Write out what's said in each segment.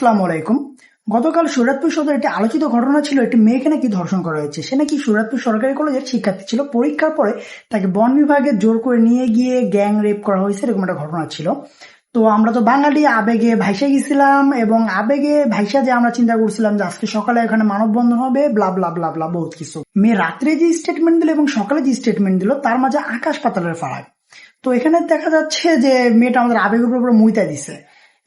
আসসালামু আলাইকুম। গতকাল সুরাতপুর সদর একটি আলোচিত ঘটনা ছিল, একটি মেয়েকে নাকি ধর্ষণ করা হয়েছে। সে নাকি সুরাতপুর সরকারি কলেজের শিক্ষার্থী ছিল। পরীক্ষার পরে তাকে বন বিভাগে জোর করে নিয়ে গিয়ে গ্যাং রেপ করা হয়েছে, এরকম একটা ঘটনা ছিল। তো আমরা তো বাঙালি, আবেগে ভাইসা গেছিলাম এবং আবেগে ভাইসা যে আমরা চিন্তা করছিলাম যে আজকে সকালে এখানে মানববন্ধন হবে ব্লা ব্লা ব্লা ব্লা বহুত কিছু। মেয়ে রাত্রে যে স্টেটমেন্ট দিল এবং সকালে যে স্টেটমেন্ট দিল, তার মাঝে আকাশ পাতালের ফারাক। তো এখানে দেখা যাচ্ছে যে মেয়েটা আমাদের আবেগের উপরে মুইতা দিছে।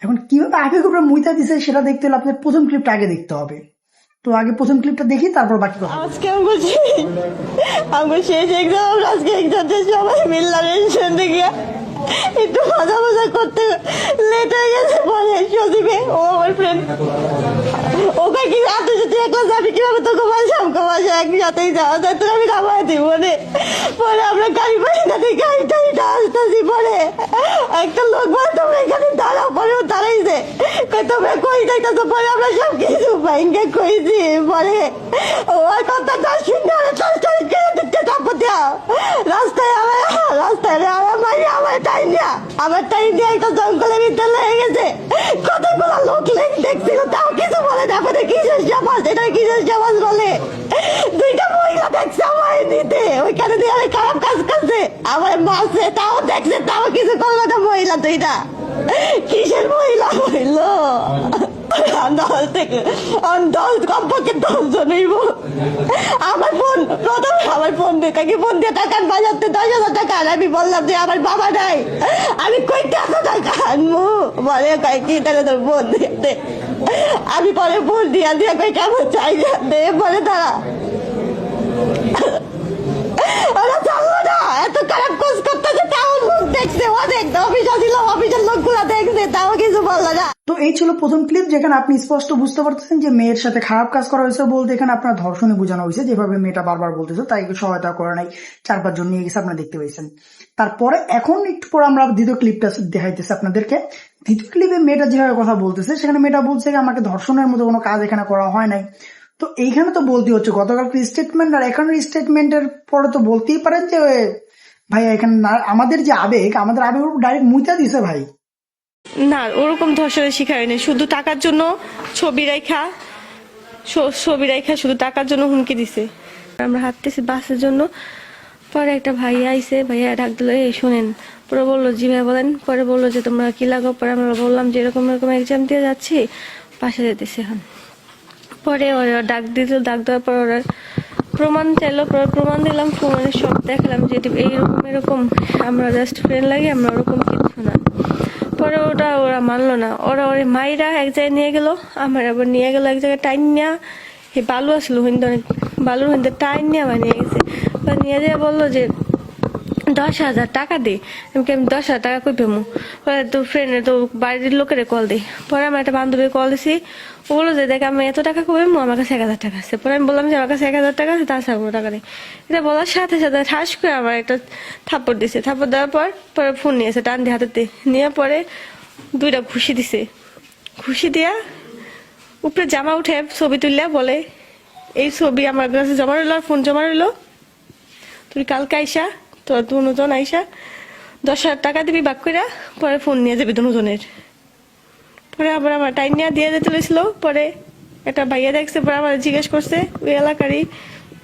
এখন কীভাবে আবেগের উপরে মুইতা দিছে সেটা দেখতে হলে আপনার প্রথম ক্লিপটা আগে দেখতে হবে। তো আগে প্রথম ক্লিপটা দেখি, তারপর বাকি কথা আজকে বলছি, আমি শেষ এক্সাম আজকে এক্সামটা সবাই মিললাম শুনতে গিয়ে একটু মজা মজা করতে লেট হয়ে গেছে বলে সজীবে ও আমার ফ্রেন্ড ওকে কি এত যদি একলা যাবি, কীভাবে তোকে বাসা একসাথেই যাওয়া যায় তোর আমি দিব মানে পরে আমরা গাড়ি পাশে দাঁড়িয়ে দিয়ে গাড়ি টাড়িটা আসতেছি, পরে একটা লোক বলে, তোমরা এখানে দাঁড়াও। পরে দাঁড়াইছে তোমরা কই যাইতেছো পরে আমরা সব কিছু ভাইঙ্গে কইছি পরে ওর কথাটা শুনে তার কেড়ে দিতে তারপর দেওয়া রাস্তায় আমার রাস্তায় আমার মারি আমার টাইম দিয়া। আমার টাইম দিয়ে একটা জঙ্গলের ভিতরে লেগে গেছে। কতগুলো লোক লেগে দেখছিল, তাও কিছু বলে না আমাদের কিসের সমাজ এটা কিসের সমাজ বলে, দুইটা মহিলা দেখছে আমার নিতে ওইখানে দিয়ে আমি খারাপ কাজ করছে। আমার মাসে তাও দেখছে, তাও কিছু করল না মহিলা দুইটা। কিসের মহিলা হইল দশ থেকে দশ কমপক্ষে দশ জন হইব আমার বোন প্রথমে আমার বোন দিয়ে তাকে বোন দিয়ে টাকা বাজাতে দশ হাজার টাকা আমি বললাম যে আমার বাবা নাই আমি কইতে এত টাকা আনব বলে কয় কি তাহলে তোর বোন দিয়ে আমি পরে বোন দিয়া দিয়ে কই কেমন চাই দে বলে তারা ওরা জানলো না এত খারাপ কোচ করতেছে তাও লোক দেখছে অনেক অফিসে ছিল অফিসের লোকগুলা দেখছে তাও কিছু বলল না। তো এই ছিল প্রথম ক্লিপ যেখানে আপনি স্পষ্ট বুঝতে পারতেছেন যে মেয়ের সাথে খারাপ কাজ করা হয়েছে বলতে এখানে আপনার ধর্ষণে বোঝানো হয়েছে, যেভাবে মেয়েটা বারবার বলতেছে, তাই সহায়তা করে নাই, চার পাঁচজন নিয়ে গেছে, আপনারা দেখতে পেয়েছেন। তারপরে এখন একটু পরে আমরা দ্বিতীয় ক্লিপটা দেখাইতেছি আপনাদেরকে। দ্বিতীয় ক্লিপে মেয়েটা যেভাবে কথা বলতেছে, সেখানে মেয়েটা বলছে আমাকে ধর্ষণের মতো কোনো কাজ এখানে করা হয় নাই। তো এইখানে তো বলতে হচ্ছে, গতকালকে স্টেটমেন্ট আর এখানের স্টেটমেন্টের পরে তো বলতেই পারেন যে ভাই, এখানে আমাদের যে আবেগ, আমাদের আবেগ ডাইরেক্ট মুইতা দিছে ভাই। না, ওরকম ধর্ষণের শিকার হয়নি। শুধু টাকার জন্য ছবি রেখা ছবি রেখা শুধু টাকার জন্য হুমকি দিছে। আমরা হাঁটতেছি বাসের জন্য। পরে একটা ভাইয়া আইছে, ভাইয়া ডাক দিল, এই, শোনেন। পরে বলল, জি ভাই বলেন। পরে বলল যে, তোমরা কি লাগো? পরে আমরা বললাম যে, এরকম এরকম এক্সাম দিয়ে যাচ্ছি পাশে যেতেছি এখন। পরে ওরা ডাক দিল, ডাক দেওয়ার পর ওরা প্রমাণ চাইলো পরে প্রমাণ দিলাম, প্রমাণের সব দেখালাম যে এইরকম এরকম আমরা জাস্ট ফ্রেন্ড লাগে, আমরা ওরকম কিছু না। পরে ওটা ওরা মানলো না। ওরা ওরে মাইরা এক জায়গায় নিয়ে গেল, আমার আবার নিয়ে গেলো এক জায়গায় টাইম নেওয়া এই বালু আসলো, হিন্দু অনেক বালুর হিন্দু টাইম আবার নিয়ে গেছে নিয়ে যেয়ে বলল যে দশ হাজার টাকা দে। আমি আমি দশ হাজার টাকা কই পেমু? তো ফ্রেন্ডে তো বাড়ির লোকের কল দিই পরে আমার একটা বান্ধবী কল দিছি। ও বলল যে, দেখ, আমি এত টাকা কই পেমু? আমার কাছে এক হাজার টাকা আছে। পরে আমি বললাম যে, আমার কাছে এক হাজার টাকা আছে, তাছাড়া কোনো টাকা নেই। এটা বলার সাথে সাথে ঠাস করে আমার একটা থাপ্পড় দিছে। থাপ্পড় দেওয়ার পর, পরে ফোন নিয়েছে টান দিয়ে হাতেতে নিয়ে পরে দুইটা খুশি দিছে। খুশি দিয়া উপরে জামা উঠে ছবি তুললে বলে, এই ছবি আমার কাছে জমা রইল আর ফোন জমা রইল। তুই কালকে আইসা তোর দুজন আইসা দশ হাজার টাকা দিবি বাক করে পরে ফোন নিয়ে যাবি দুজনের। পরে আবার আমার টাইম নিয়ে দিয়ে যেতে লইছিল, পরে একটা ভাইয়া দেখছে, পরে আমার জিজ্ঞেস করছে, ওই এলাকারই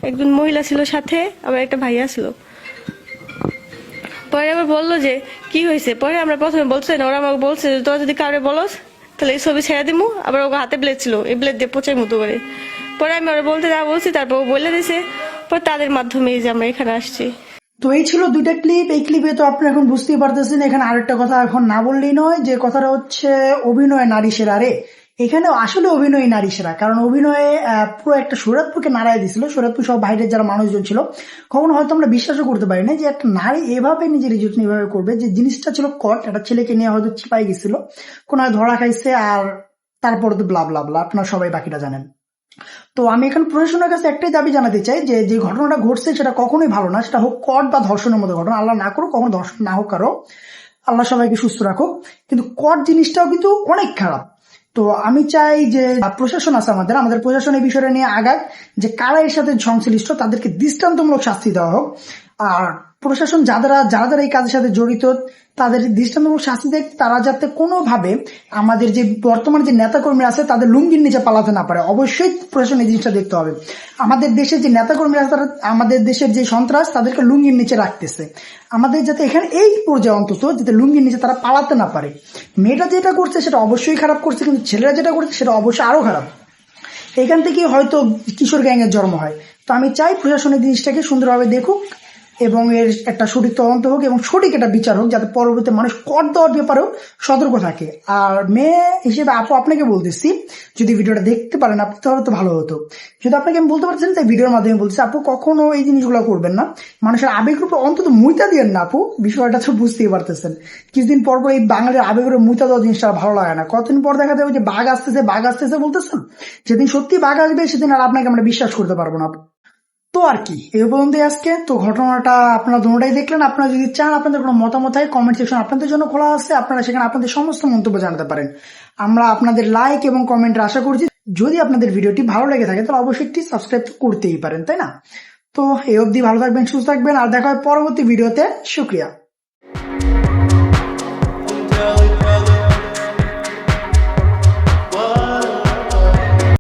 একজন মহিলা ছিল সাথে, আবার একটা ভাইয়া ছিল। পরে আবার বলল যে, কি হয়েছে? পরে আমরা প্রথমে বলছে, না, ওরা আমাকে বলছে যে, তোরা যদি কাউরে বলস, তাহলে এই ছবি ছেড়ে দিমু। আবার ওকে হাতে ব্লেড ছিল, এই ব্লেড দিয়ে পচাই মতো করে পরে আমি ওরা বলতে যা বলছি, তারপর ও বলে দিছে। পরে তাদের মাধ্যমে এই যে আমরা এখানে আসছি। তো এই ছিল দুইটা ক্লিপ এই ক্লিপে তো আপনি এখন বুঝতেই পারতেছেন, এখানে আরেকটা কথা এখন না বললেই নয়, যে কথাটা হচ্ছে অভিনয় নারী সেরা। রে এখানে আসলে অভিনয় নারী সেরা, কারণ অভিনয়ে পুরো একটা সুরাতপুরকে নাড়াই দিছিল সুরাতপুর সব বাইরের যারা মানুষজন ছিল, কখনো হয়তো আমরা বিশ্বাসও করতে পারি না যে একটা নারী এভাবে নিজের ইজ্জত এভাবে করবে। যে জিনিসটা ছিল কট একটা ছেলেকে নিয়ে হয়তো চিপাই গেছিল, কোনো ধরা খাইছে আর তারপর তো ব্লা আপনারা সবাই বাকিটা জানেন। তো আমি এখন প্রশাসনের কাছে একটাই দাবি জানাতে চাই যে যে ঘটনাটা ঘটছে সেটা কখনোই ভালো না, সেটা হোক কট বা ধর্ষণের মতো ঘটনা। আল্লাহ না করুক, কখনো ধর্ষণ না হোক কারও। আল্লাহ সবাইকে সুস্থ রাখুক। কিন্তু কট জিনিসটাও কিন্তু অনেক খারাপ। তো আমি চাই যে প্রশাসন আছে আমাদের আমাদের প্রশাসন এই বিষয়টা নিয়ে আগাক যে কারা এর সাথে সংশ্লিষ্ট, তাদেরকে দৃষ্টান্তমূলক শাস্তি দেওয়া হোক। আর প্রশাসন যারা যারা যারা এই কাজের সাথে জড়িত, তাদের দৃষ্টান্তমূলক শাস্তি দেয়, তারা যাতে কোনোভাবে আমাদের যে বর্তমান যে নেতাকর্মীরা আছে, তাদের লুঙ্গির নিচে পালাতে না পারে। অবশ্যই প্রশাসন এই জিনিসটা দেখতে হবে। আমাদের দেশের যে নেতাকর্মীরা আছে, তারা আমাদের দেশের যে সন্ত্রাস, তাদেরকে লুঙ্গির নিচে রাখতেছে। আমাদের যাতে এখানে এই পর্যায়ে অন্তত যাতে লুঙ্গির নিচে তারা পালাতে না পারে। মেয়েটা যেটা করছে, সেটা অবশ্যই খারাপ করছে, কিন্তু ছেলেরা যেটা করছে, সেটা অবশ্যই আরও খারাপ। এখান থেকে হয়তো কিশোর গ্যাংয়ের জন্ম হয়। তো আমি চাই প্রশাসনের জিনিসটাকে সুন্দরভাবে দেখুক। এবং এর একটা সঠিক তদন্ত হোক এবং সঠিক একটা বিচার হোক, যাতে পরবর্তী মানুষ কর দেওয়ার ব্যাপারেও সতর্ক থাকে। আর মেয়ে হিসেবে আপু আপনাকে বলতেছি, যদি ভিডিওটা দেখতে পারেন আপনি তাহলে তো ভালো হতো। যদি আপনাকে আমি বলতে পারছেন তাই ভিডিওর মাধ্যমে বলছি আপু কখনো এই জিনিসগুলো করবেন না। মানুষের আবেগ রূপে অন্তত মুইতা দিয়েন না আপু, বিষয়টা তো বুঝতেই পারতেছেন। কিছুদিন পর পর এই বাঙালির আবেগ রূপে মুইতা দেওয়া জিনিসটা ভালো লাগে না। কতদিন পর দেখা যাবে যে বাঘ আসতেছে বাঘ আসতেছে বলতেছেন? যেদিন সত্যি বাঘ আসবে, সেদিন আর আপনাকে আমরা বিশ্বাস করতে পারব না আপু। তো আর কি? এই পর্যন্ত আজকে। তো ঘটনাটা আপনারা দুটাই দেখলেন। আপনারা যদি চান, আপনাদের কোনো মতামত হয় কমেন্ট সেকশন আপনাদের জন্য খোলা আছে। আপনারা সেখানে আপনাদের সমস্ত মন্তব্য জানাতে পারেন। আমরা আপনাদের লাইক এবং কমেন্টের আশা করছি, যদি আপনাদের ভিডিওটি ভালো লেগে থাকে, তাহলে অবশ্যই একটি সাবস্ক্রাইব করতেই পারেন, তাই না? তো এই অবধি ভালো থাকবেন, সুস্থ থাকবেন, আর দেখা হয় পরবর্তী ভিডিওতে। শুক্রিয়া।